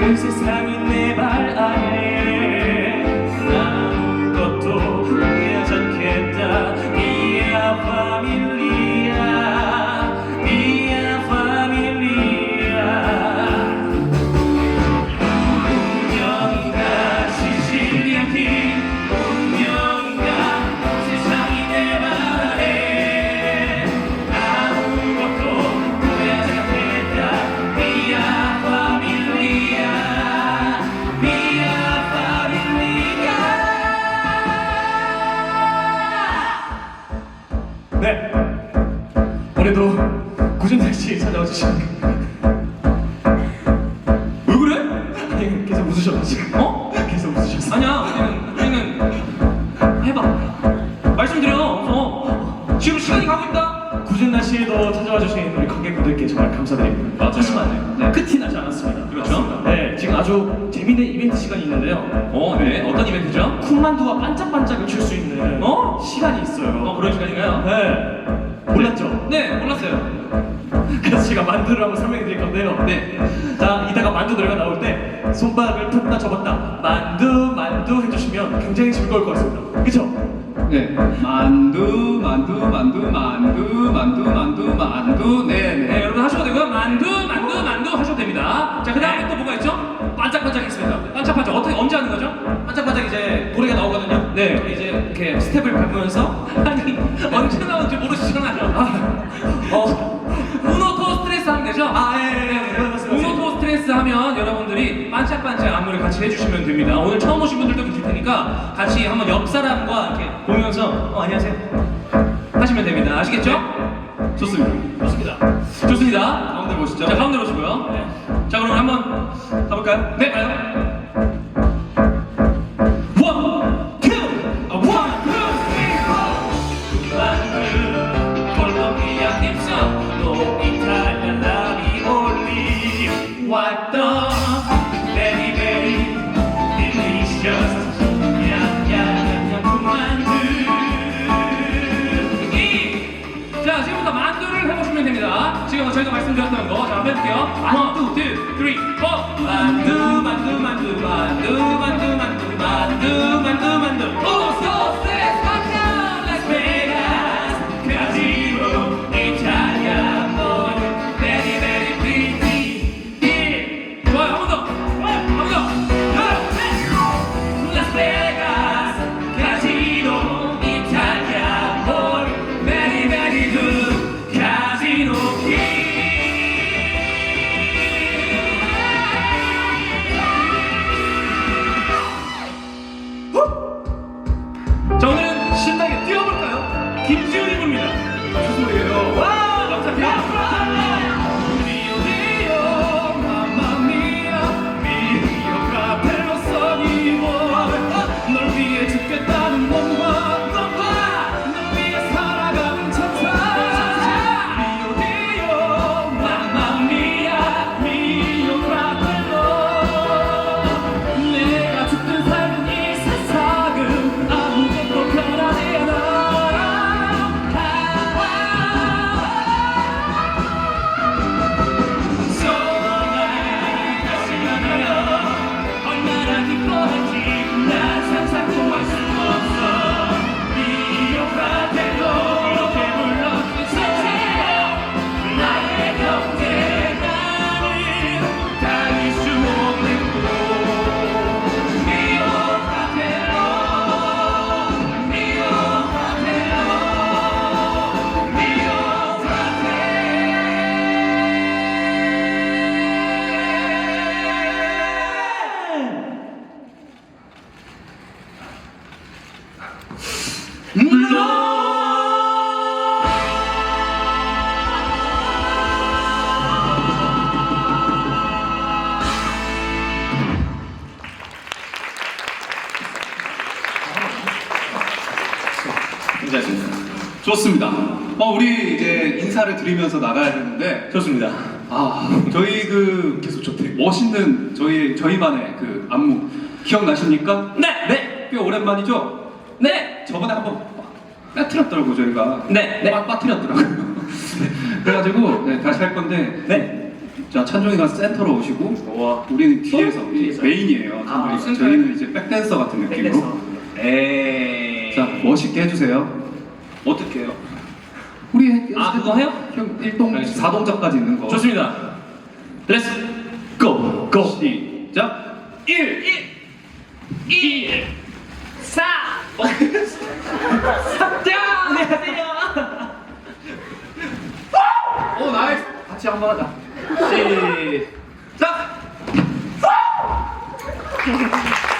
voices 가고 있다 구준나 씨도 찾아와 주신 우리 관객분들께 정말 감사드립니다 맞아요. 하지만 네. 끝이 나지 않았습니다 그렇죠. 맞습니다. 네 지금 아주 재밌는 이벤트 시간이 있는데요 어 네 어떤 이벤트죠? 쿤만두가 반짝반짝을 출수 있는 어? 시간이 있어요 어 그런 시간인가요? 네 몰랐죠? 네 몰랐어요 그래서 제가 만두를 한번 설명해 드릴 건데요. 네. 자, 이따가 만두 노래가 나올 때 손바닥을 폈다 접었다 만두 만두 해주시면 굉장히 즐거울 것 같습니다. 그쵸? 네. 만두, 만두, 만두, 만두, 만두, 만두, 만두. 네, 네 네. 여러분 하셔도 되고요 만두 만두 만두 하셔도 됩니다 자 그 다음에 또 뭐가 있죠? 반짝반짝 있습니다 반짝반짝 어떻게 언제 하는 거죠? 반짝반짝 이제 노래가 나오거든요 네. 이제 이렇게 스텝을 밟으면서 아니 언제 나오는지 모르시잖아요 어 우노토 스트레스 하면 되죠? 아, 예, 예, 예. 우노토 스트레스 하면 여러분들이 반짝반짝 안무를 같이 해주시면 됩니다 오늘 처음 오신 분들도 같이 한번 옆 사람과 이렇게 보면서 어 안녕하세요 하시면 됩니다 아시겠죠? 좋습니다. 좋습니다. 좋습니다. 가운데 보시죠. 자, 가운데로 오시고요. 자, 그럼 한번 가볼까요? 네, 원, 투, 쓰리, 김지 괜찮습니다. 좋습니다. 어, 우리 이제 인사를 드리면서 나가야 되는데, 좋습니다. 아, 저희 그 계속 좋대. 멋있는 저희 저희만의 그 안무 기억나십니까? 네! 네! 꽤 오랜만이죠? 네! 저번에 한번 빠뜨렸더라고 저희가. 네, 네. 빠, 빠뜨렸더라고요. 그래가지고 네, 다시 할 건데, 네. 자 찬종이가 센터로 오시고, 우와. 우리는 뒤에서, 어? 뒤에서. 메인이에요. 아, 찬종이가. 센터에. 저희는 이제 백댄서 같은 느낌으로. 에이. 자 멋있게 해주세요. 어떻게 해요? 우리 아, 그거 해요? 형 1동 알겠습니다. 4동작까지 있는 거. 좋습니다. 렛츠 고! 고! 시작! 1, 1, 2, 4, 5, 3장! 안녕하세요. 오 나이스! 같이 한 번 하자. 시작!